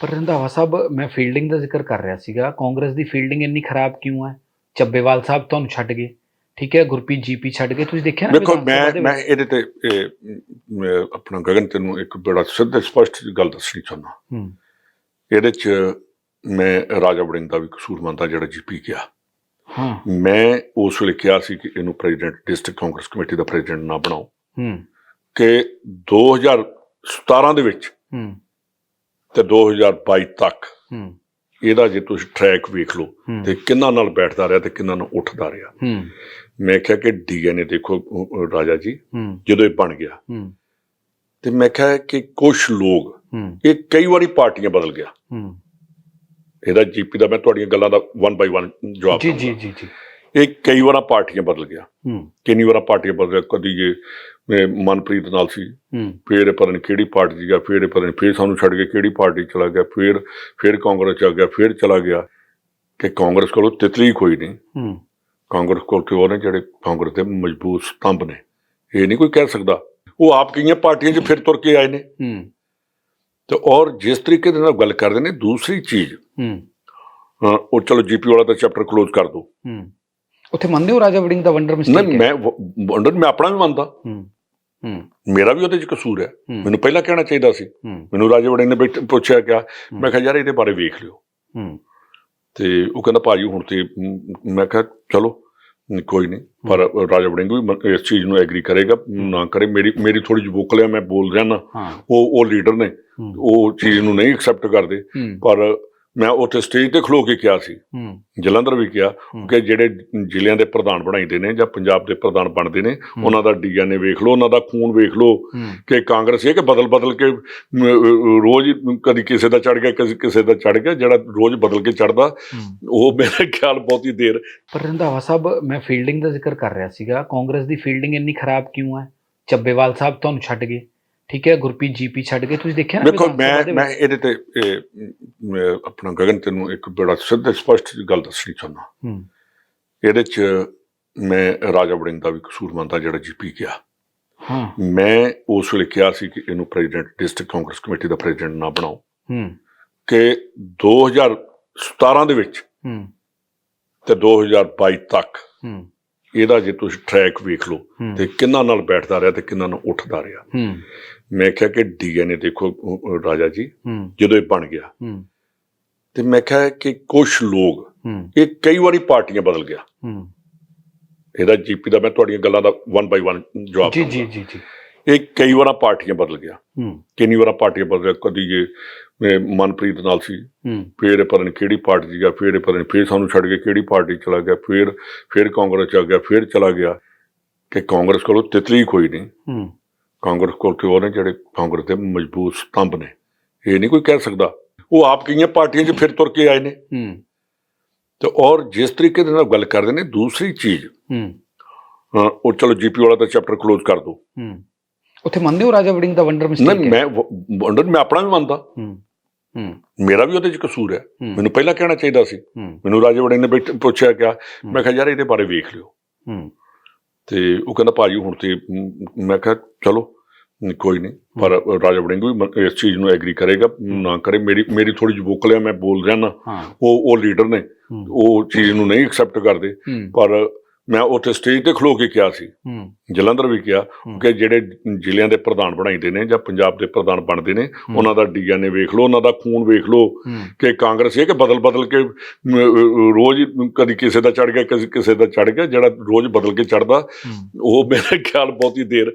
ਪਰ ਰੰਧਾਵਾ ਸਾਹਿਬ ਮੈਂ ਫੀਲਡਿੰਗ ਦਾ ਜ਼ਿਕਰ ਕਰ ਰਿਹਾ ਸੀਗਾ। ਕਾਂਗਰਸ ਦੀ ਫੀਲਡਿੰਗ ਇੰਨੀ ਖਰਾਬ ਕਿਉਂ ਹੈ? ਚੱਬੇਵਾਲ ਸਾਹਿਬ ਤੁਹਾਨੂੰ ਛੱਡ ਗਏ। ਠੀਕ ਹੈ ਗੁਰਪ੍ਰੀਤ ਜੀਪੀ ਛੱਡ ਗਏ। ਤੁਸੀਂ ਦੇਖਿਆ ਨਾ ਸਭਾ ਮੈਂ ਮੈਂ? ਇਹਦੇ ਤੇ ਆਪਣਾ ਗਗਨ ਤੈਨੂੰ ਇੱਕ ਬੜਾ ਸਿੱਧਾ ਸਪਸ਼ਟ ਗੱਲ ਦੱਸਣੀ ਚਾਹੁੰਦਾ। ਹੂੰ। ਇਹਦੇ ਚ ਮੈਂ ਰਾਜਾ ਵੜਿੰਗ ਦਾ ਵੀ ਕਸੂਰ ਮੰਨਦਾ ਜਿਹੜਾ ਜੀਪੀ ਗਿਆ। ਹਾਂ। ਮੈਂ ਉਸ ਵੇਲੇ ਕਿਹਾ ਸੀ ਕਿ ਇਹਨੂੰ ਪ੍ਰੈਜ਼ੀਡੈਂਟ ਡਿਸਟ੍ਰਿਕਟ ਕਾਂਗਰਸ ਕਮੇਟੀ ਦਾ ਪ੍ਰੈਜ਼ੀਡੈਂਟ ਨਾ ਬਣਾਓ। ਹੂੰ। ਕਿ 2017 ਦੇ ਵਿੱਚ ਹੂੰ। ਤੇ 2022 ਤੱਕ। ਹੂੰ। ਇਹਦਾ ਜੇ ਤੁਸੀਂ ਟਰੈਕ ਵੇਖ ਲਓ ਤੇ ਕਿੰਨਾ ਨਾਲ ਬੈਠਦਾ ਰਿਹਾ ਤੇ ਕਿੰਨਾ ਨਾਲ ਉੱਠਦਾ ਰਿਹਾ। ਹੂੰ। ਮੈਂ ਕਿਹਾ ਕਿ ਡੀਐਨਏ ਦੇਖੋ ਰਾਜਾ ਜੀ ਜਦੋਂ ਇਹ ਬਣ ਗਿਆ। ਹੂੰ। ਤੇ ਮੈਂ ਕਿਹਾ ਕਿ ਕੁਝ ਲੋਕ ਇਹ ਕਈ ਵਾਰੀ ਪਾਰਟੀਆਂ ਬਦਲ ਗਿਆ। ਹੂੰ। ਇਹਦਾ ਜੀਪੀ ਦਾ ਮੈਂ ਤੁਹਾਡੀਆਂ ਗੱਲਾਂ ਦਾ ਵਨ ਬਾਈ ਵਨ ਜਵਾਬ ਜੀ। ਜੀ ਜੀ ਜੀ। ਇਹ ਕਈ ਵਾਰਾਂ ਪਾਰਟੀਆਂ ਬਦਲ ਗਿਆ। ਹੂੰ। ਕਿੰਨੀ ਵਾਰਾਂ ਪਾਰਟੀਆਂ ਬਦਲ ਗਿਆ। ਕਦੀ ਜੇ ਇਹ ਮਨਪ੍ਰੀਤ ਨਾਲ ਸੀ ਹੂੰ। ਫੇਰ ਨਹੀਂ ਕਿਹੜੀ ਪਾਰਟੀ 'ਚ ਗਿਆ ਫੇਰ ਨਹੀਂ ਫੇਰ ਸਾਨੂੰ ਛੱਡ ਕੇ ਕਿਹੜੀ ਪਾਰਟੀ ਚਲਾ ਗਿਆ ਫੇਰ ਫੇਰ ਕਾਂਗਰਸ 'ਚ ਆ ਗਿਆ ਫੇਰ ਚਲਾ ਗਿਆ। ਕਿ ਕਾਂਗਰਸ ਕੋਲੋਂ ਤਿਤਲੀ ਕੋਈ ਨਹੀਂ। ਹੂੰ। ਕਾਂਗਰਸ ਕੋਲ ਤੇ ਉਹ ਨੇ ਜਿਹੜੇ ਕਾਂਗਰਸ ਦੇ ਮਜ਼ਬੂਤ ਸਤੰਭ ਨੇ? ਇਹ ਨਹੀਂ ਕੋਈ ਕਹਿ ਸਕਦਾ। ਉਹ ਆਪ ਕਈਆਂ ਪਾਰਟੀਆਂ 'ਚ ਫਿਰ ਤੁਰ ਕੇ ਆਏ ਨੇ। ਹੂੰ। ਤੇ ਔਰ ਜਿਸ ਤਰੀਕੇ ਦੇ ਨਾਲ ਗੱਲ ਕਰਦੇ ਨੇ ਦੂਸਰੀ ਚੀਜ਼ ਉਹ ਚਲੋ ਜੀਪੀ ਵਾਲਾ ਤਾਂ ਚੈਪਟਰ ਕਲੋਜ਼ ਕਰ ਦੋ। ਹੂੰ। ਉੱਥੇ ਮੰਨਦੇ ਹੋ ਰਾਜਾ ਵੜਿੰਗ ਦਾ ਵੰਡਰ ਮਿਸਟੇਕ ਨਹੀਂ ਮੈਂ ਵੰਡਰ ਮੈਂ ਆਪਣਾ ਵੀ ਮੰਨਦਾ। ਹੂੰ ਹੂੰ। ਮੇਰਾ ਵੀ ਉਹਦੇ 'ਚ ਕਸੂਰ ਹੈ। ਮੈਨੂੰ ਪਹਿਲਾਂ ਕਹਿਣਾ ਚਾਹੀਦਾ ਸੀ। ਮੈਨੂੰ ਰਾਜੇ ਵੜੇ ਨੇ ਪੁੱਛਿਆ ਕਿਹਾ ਮੈਂ ਕਿਹਾ ਯਾਰ ਇਹਦੇ ਬਾਰੇ ਵੇਖ ਲਿਓ। ਹੂੰ। ਤੇ ਉਹ ਕਹਿੰਦਾ ਭਾਜੀ ਹੁਣ ਤੇ ਮ, ਕਿਹਾ ਚਲੋ ਕੋਈ ਨਹੀਂ ਪਰ ਰਾਜਾ ਵੜਿੰਗ ਵੀ ਇਸ ਚੀਜ਼ ਨੂੰ ਐਗਰੀ ਕਰੇਗਾ। ਨਾ ਕਰੇ ਮੇਰੀ ਮੇਰੀ ਥੋੜੀ ਜਿਹੀ ਵੋਕਲ ਹੈ ਮੈਂ ਬੋਲ ਰਿਹਾ ਨਾ। ਉਹ ਉਹ ਲੀਡਰ ਨੇ ਉਹ ਚੀਜ਼ ਨੂੰ ਨਹੀਂ ਐਕਸੈਪਟ ਕਰਦੇ। ਪਰ ਮੈਂ ਉੱਥੇ ਸਟੇਜ ਤੇ ਖਲੋ ਕੇ ਕਿਹਾ ਸੀ। ਜਲੰਧਰ ਵੀ ਕਿਹਾ। ਕਿ ਜਿਹੜੇ ਜ਼ਿਲ੍ਹਿਆਂ ਦੇ ਪ੍ਰਧਾਨ ਬਣਾਈਦੇ ਨੇ ਜਾਂ ਪੰਜਾਬ ਦੇ ਪ੍ਰਧਾਨ ਬਣਦੇ ਨੇ। ਉਹਨਾਂ ਦਾ ਡੀਐਨਏ ਵੇਖ ਲਓ ਉਹਨਾਂ ਦਾ ਖੂਨ ਵੇਖ ਲਓ ਕਿ ਕਾਂਗਰਸ ਇਹ ਕਿ ਬਦਲ ਬਦਲ ਕੇ ਰੋਜ਼ ਕਦੀ ਕਿਸੇ ਦਾ ਚੜ ਗਿਆ ਕਦੀ ਕਿਸੇ ਦਾ ਚੜ ਗਿਆ ਜਿਹੜਾ ਰੋਜ਼ ਬਦਲ ਕੇ ਚੜਦਾ ਉਹ ਮੇਰੇ ਖਿਆਲ ਬਹੁਤੀ ਦੇਰ ਪਰ ਰੰਧਾਵਾ ਸਾਹਿਬ ਮੈਂ ਫੀਲਡਿੰਗ ਦਾ ਜ਼ਿਕਰ ਕਰ ਰਿਹਾ ਸੀਗਾ ਕਾਂਗਰਸ ਦੀ ਫੀਲਡਿੰਗ ਇੰਨੀ ਖਰਾਬ ਕਿਉਂ ਹੈ? ਚੱਬੇਵਾਲ ਸਾਹਿਬ ਤੁਹਾਨੂੰ ਛੱਡ ਗਏ। ਠੀਕ ਹੈ ਗੁਰਪ੍ਰੀਤ ਜੀਪੀ ਛੱਡ ਗਏ। ਤੁਸੀਂ ਦੇਖਿਆ ਨਾ ਵੇਖੋ ਵਿਧਾਨ ਸਭਾ ਮੈਂ ਦੇ ਮੈਂ? ਇਹਦੇ ਤੇ ਇਹ, ਮੈਂ ਆਪਣਾ ਗਗਨ ਤੈਨੂੰ ਇੱਕ ਬੜਾ ਸਿੱਧਾ ਸਪਸ਼ਟ ਗੱਲ ਦੱਸਣੀ ਚਾਹੁੰਦਾ। ਹੂੰ। ਇਹਦੇ ਚ ਮੈਂ ਰਾਜਾ ਵੜਿੰਗ ਦਾ ਵੀ ਕਸੂਰ ਮੰਨਦਾ ਜਿਹੜਾ ਜੀਪੀ ਗਿਆ। ਹਾਂ। ਮੈਂ ਉਸ ਵੇਲੇ ਕਿਹਾ ਸੀ ਕਿ ਇਹਨੂੰ ਪ੍ਰੈਜ਼ੀਡੈਂਟ ਡਿਸਟ੍ਰਿਕਟ ਕਾਂਗਰਸ ਕਮੇਟੀ ਦਾ ਪ੍ਰੈਜ਼ੀਡੈਂਟ ਨਾ ਬਣਾਓ। ਹੂੰ। ਕਿ 2017 ਦੇ ਵਿੱਚ ਹੂੰ। ਤੇ 2022 ਤੱਕ ਹੂੰ। ਇਹਦਾ ਜੇ ਤੁਸੀਂ ਟਰੈਕ ਵੇਖ ਲਓ ਹੂੰ, ਤੇ ਕਿੰਨਾ ਨਾਲ ਬੈਠਦਾ ਰਿਹਾ ਤੇ ਕਿੰਨਾ ਨਾਲ ਉੱਠਦਾ ਰਿਹਾ। ਹੂੰ। ਮੈਂ ਕਿਹਾ ਕਿ ਡੀਐਨਏ ਦੇਖੋ ਰਾਜਾ ਜੀ ਜਦੋਂ ਇਹ ਬਣ ਗਿਆ। ਤੇ ਮੈਂ ਕਿਹਾ ਕਿ ਕੁਝ ਲੋਕ ਇਹ ਕਈ ਵਾਰੀ ਪਾਰਟੀਆਂ ਬਦਲ ਗਿਆ। ਇਹਦਾ ਜੀਪੀ ਦਾ ਮੈਂ ਤੁਹਾਡੀਆਂ ਗੱਲਾਂ ਦਾ ਵਨ ਬਾਈ ਵਨ ਜਵਾਬ ਜੀ। ਜੀ ਜੀ ਜੀ। ਇਹ ਕਈ ਵਾਰਾਂ ਪਾਰਟੀਆਂ ਬਦਲ ਗਿਆ। ਹੂੰ। ਕਿੰਨੀ ਵਾਰਾਂ ਪਾਰਟੀਆਂ ਬਦਲ ਗਿਆ? ਕਦੀ ਜੇ ਇਹ ਮਨਪ੍ਰੀਤ ਨਾਲ ਸੀ। ਹੂੰ। ਫੇਰ ਪਤਾ ਨਹੀਂ ਕਿਹੜੀ ਪਾਰਟੀ 'ਚ ਗਿਆ ਫੇਰ ਨਹੀਂ ਫੇਰ ਸਾਨੂੰ ਛੱਡ ਕੇ ਕਿਹੜੀ ਪਾਰਟੀ ਚਲਾ ਗਿਆ ਫੇਰ ਫੇਰ ਕਾਂਗਰਸ 'ਚ ਆ ਗਿਆ ਫੇਰ ਚਲਾ ਗਿਆ। ਕਿ ਕਾਂਗਰਸ ਕੋਲੋਂ ਤਿਤਲੀ ਕੋਈ ਨਹੀਂ। ਹੂੰ। ਕਾਂਗਰਸ ਕੋਲ ਤੇ ਉਹ ਨੇ ਜਿਹੜੇ ਕਾਂਗਰਸ ਦੇ ਮਜ਼ਬੂਤ ਸਤੰਭ ਨੇ? ਇਹ ਨਹੀਂ ਕੋਈ ਕਹਿ ਸਕਦਾ। ਉਹ ਆਪ ਕਈਆਂ ਪਾਰਟੀਆਂ 'ਚ ਫਿਰ ਤੁਰ ਕੇ ਆਏ ਨੇ। ਹੂੰ। ਤੇ ਔਰ ਜਿਸ ਤਰੀਕੇ ਦੇ ਨਾਲ ਗੱਲ ਕਰਦੇ ਨੇ ਦੂਸਰੀ ਚੀਜ਼ ਹੂੰ। ਉਹ ਚਲੋ ਜੀਪੀ ਵਾਲਾ ਤਾਂ ਚੈਪਟਰ ਕਲੋਜ਼ ਕਰ ਦੋ। ਹੂੰ। ਉੱਥੇ ਮੰਨਦੇ ਹੋ ਰਾਜਾ ਵੜਿੰਗ ਦਾ ਵੰਡਰ ਮਿਸਟੇਕ ਨਹੀਂ ਮੈਂ ਵੰਡਰ ਮੈਂ ਆਪਣਾ ਵੀ ਮੰਨਦਾ। ਹੂੰ। ਹੂੰ। ਮੇਰਾ ਵੀ ਉਹਦੇ 'ਚ ਕਸੂਰ ਹੈ। ਮੈਨੂੰ ਪਹਿਲਾਂ ਕਹਿਣਾ ਚਾਹੀਦਾ ਸੀ। ਮੈਨੂੰ ਰਾਜੇ ਵੜੇ ਨੇ ਪੁੱਛਿਆ ਕਿਹਾ ਮੈਂ ਕਿਹਾ ਯਾਰ ਇਹਦੇ ਬਾਰੇ ਵੇਖ ਲਿਓ। ਹੂੰ। ਤੇ ਉਹ ਕਹਿੰਦਾ ਭਾਜੀ ਹੁਣ ਤੇ ਮ, ਕਿਹਾ ਚਲੋ ਕੋਈ ਨਹੀਂ ਪਰ ਰਾਜਾ ਵੜਿੰਗ ਵੀ ਇਸ ਚੀਜ਼ ਨੂੰ ਐਗਰੀ ਕਰੇਗਾ ਨਾ ਕਰੇ। ਮੇਰੀ ਮੇਰੀ ਥੋੜੀ ਜਿਹੀ ਵੋਕਲ ਹੈ ਮੈਂ ਬੋਲ ਰਿਹਾ ਨਾ। ਉਹ ਉਹ ਲੀਡਰ ਨੇ ਉਹ ਚੀਜ਼ ਨੂੰ ਨਹੀਂ ਐਕਸੈਪਟ ਕਰਦੇ। ਪਰ ਮੈਂ ਉੱਥੇ ਸਟੇਜ ਤੇ ਖਲੋ ਕੇ ਕਿਹਾ ਸੀ ਜਲੰਧਰ ਵੀ ਕਿਹਾ। ਕਿ ਜਿਹੜੇ ਜ਼ਿਲ੍ਹਿਆਂ ਦੇ ਪ੍ਰਧਾਨ ਬਣਾਈਦੇ ਨੇ ਜਾਂ ਪੰਜਾਬ ਦੇ ਪ੍ਰਧਾਨ ਬਣਦੇ ਨੇ। ਉਹਨਾਂ ਦਾ ਡੀਐਨਏ ਵੇਖ ਲਓ ਉਹਨਾਂ ਦਾ ਖੂਨ ਵੇਖ ਲਓ ਕਿ ਕਾਂਗਰਸ ਇਹ ਕਿ ਬਦਲ ਬਦਲ ਕੇ ਰੋਜ਼ ਕਦੀ ਕਿਸੇ ਦਾ ਚੜ ਗਿਆ ਕਦੀ ਕਿਸੇ ਦਾ ਚੜ ਗਿਆ ਜਿਹੜਾ ਰੋਜ਼ ਬਦਲ ਕੇ ਚੜਦਾ ਉਹ ਮੇਰੇ ਖਿਆਲ ਬਹੁਤੀ ਦੇਰ